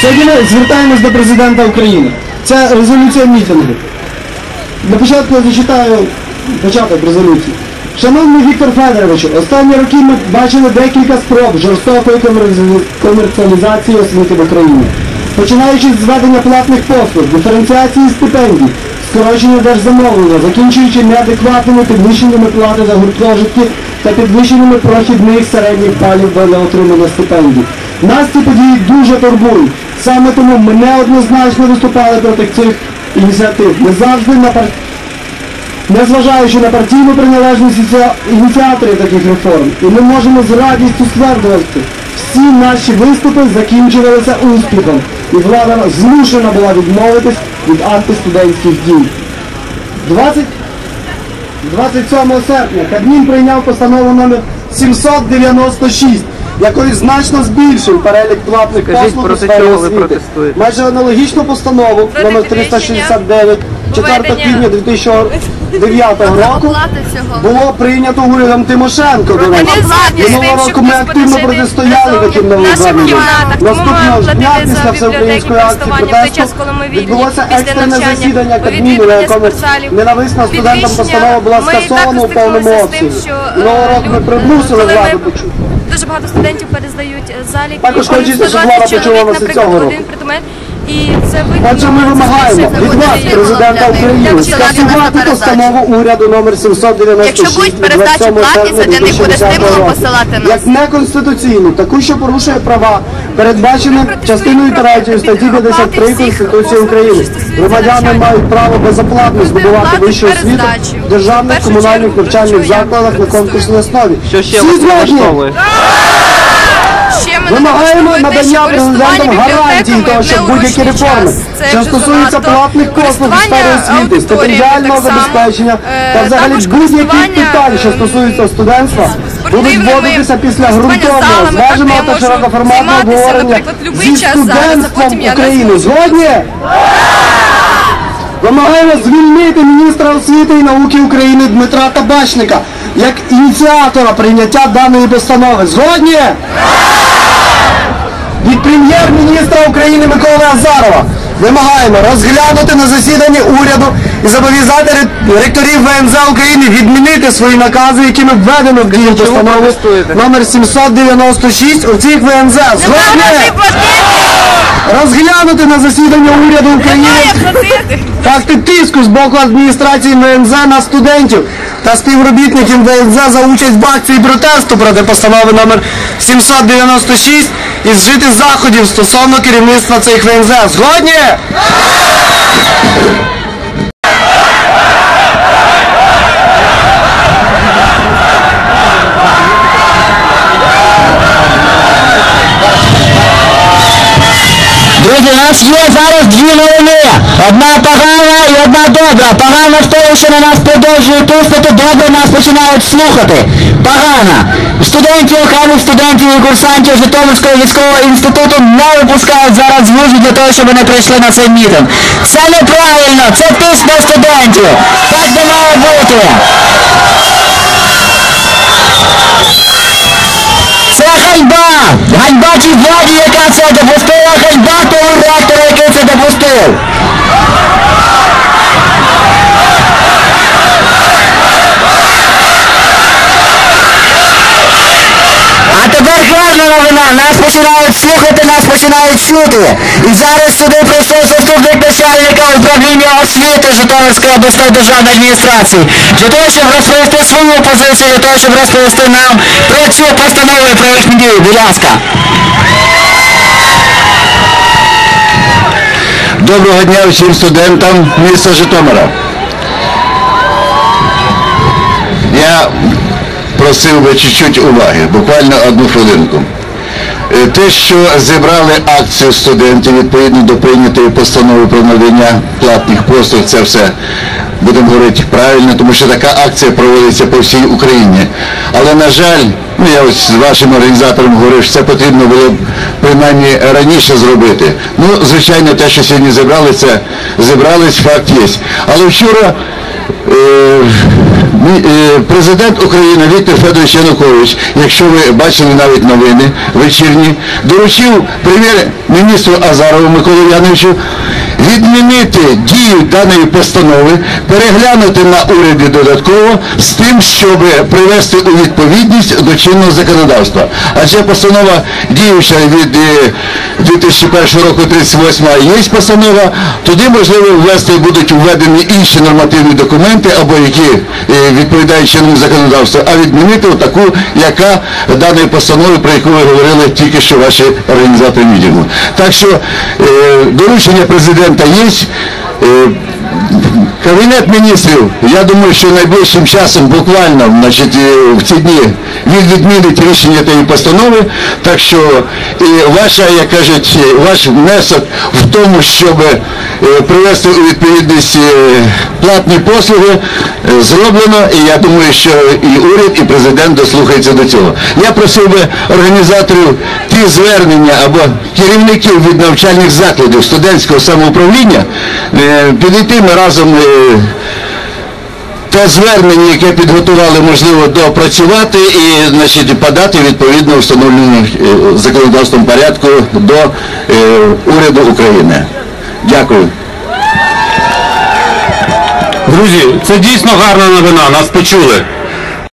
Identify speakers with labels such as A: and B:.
A: Сьогодні ми звертаємось до президента України. Це резолюція мітингу. На початку я зачитаю початок резолюції. Шановний Віктор Федоровичу, останні роки ми бачили декілька спроб жорстокої комерціалізації освіти в Україні. Починаючи з зведення платних послуг, диференціації стипендій, скорочення держзамовлення, закінчуючи неадекватними підвищеннями плати за гуртожитки та підвищеннями прохідних середніх балів для отримання стипендій. Нас ці події дуже турбують. Саме тому ми неоднозначно виступали проти цих ініціатив. Ми завжди на пар... Незважаючи на партійну приналежність ініці- ініціаторів таких реформ, і ми можемо з радістю стверджувати, всі наші виступи закінчувалися успіхом, і влада змушена була відмовитись від антистудентських дій. 20... 27 серпня Кабмін прийняв постанову номер 796, якою значно збільшив перелік платних послуг у сфері освіти. Майже аналогічну постанову номер
B: підвищення
A: 369 4
B: введення-
A: квітня 2009 року
B: Оплати цього.
A: було прийнято урядом Тимошенко. До речі. Минулого року ми активно протистояли таким
B: наших кімнатах.
A: Наступного ж дня після всеукраїнської акції протесту відбулося екстрене засідання Кабміну, на якому ненависна студентам постанова була скасована у повному обсязі.
B: е,
A: Минулого року ми примусили владу почути.
B: Дуже багато студентів перездають е, заліки.
A: Також хочеться, щоб влада почула нас і цього року.
B: І це видно.
A: Отже, ми вимагаємо від вас, президента України, скасувати постанову уряду номер 796
C: Якщо будуть перездачі
A: 27
C: платні, це для них буде
A: 2010
C: стимулом
A: року.
C: посилати нас.
A: Як неконституційну, таку, що порушує права, передбачені частиною 3 статті 53 Конституції України. Громадяни мають право безоплатно здобувати вищу освіту в державних комунальних навчальних закладах на конкурсній основі.
D: Що ще
A: Всі
D: вас
A: згодні?
D: влаштовує?
A: Вимагаємо надання президентам гарантії того, що будь-які реформи, що стосуються платних послуг у сфері освіти, стипендіального забезпечення
B: Е,
A: та взагалі будь-яких питань, що
B: е,
A: стосуються студентства, будуть вводитися після ґрунтовного, зваженого та широкоформатного обговорення зі студентством України. Згодні? Вимагаємо звільнити міністра освіти і науки України Дмитра Табачника як ініціатора прийняття даної постанови. Згодні? Від прем'єр-міністра України Миколи Азарова. Вимагаємо розглянути на засіданні уряду і зобов'язати ре- ректорів ВНЗ України відмінити свої накази, якими введено в дію постанову номер 796 у цих ВНЗ. Згодні? Розглянути на засіданні уряду України факти тиску з боку адміністрації ВНЗ на студентів та співробітників ВНЗ за участь в акції протесту проти постанови номер 796 і вжити заходів стосовно керівництва цих ВНЗ. Згодні?
E: Друзі, у нас є зараз дві новини. Одна погана і одна добра. Погана в тому, що на нас продовжують тиснути, добре нас починають слухати. Погана. Студентів, окремих студентів і курсантів Житомирського військового інституту не випускають зараз вузу для того, щоб вони прийшли на цей мітинг. Це неправильно, це тиск на студентів. Так не має бути. Це ганьба! Ганьба тій владі, яка це допустила, нас починають слухати, нас починають чути. І зараз сюди прийшов заступник начальника управління освіти Житомирської обласної державної адміністрації. Для того, щоб розповісти свою позицію, для того, щоб розповісти нам про цю постанову і про їхні дії. Будь ласка.
F: Доброго дня всім студентам міста Житомира. Я просив би чуть-чуть уваги, буквально одну хвилинку. Е, Те, що зібрали акцію студентів відповідно до прийнятої постанови про надання платних послуг, це все будемо говорити правильно, тому що така акція проводиться по всій Україні. Але на жаль, ну я ось з вашим організатором говорив, що це потрібно було б принаймні раніше зробити. Ну, звичайно, те, що сьогодні зібрали, це зібрались, факт є. Але вчора е, Президент України Віктор Федорович Янукович, якщо ви бачили навіть новини вечірні, доручив прем'єр-міністру Азарову Миколу Яновичу відмінити дію даної постанови, переглянути на уряді додатково з тим, щоб привести у відповідність до чинного законодавства. Адже постанова діюча від е, 2001 року 38 є постанова, тоді можливо ввести будуть введені інші нормативні документи або які е, відповідають чинному законодавству, а відмінити таку, яка даної постанови, про яку ви говорили тільки що ваші організатори мітингу. Так що е, доручення президента є. Е, Кабінет міністрів, я думаю, що найближчим часом, буквально, значить, е, в ці дні він відмінить рішення тієї постанови, так що і ваша, як кажуть, ваш внесок в тому, щоб привести у відповідність платні послуги, зроблено, і я думаю, що і уряд, і президент дослухаються до цього. Я просив би організаторів ті звернення або керівників від навчальних закладів студентського самоуправління е, підійти ми разом. е, те звернення, яке підготували, можливо, доопрацювати і значить, подати відповідно встановленому е, законодавством порядку до е, уряду України. Дякую.
D: Друзі, це дійсно гарна новина, нас почули.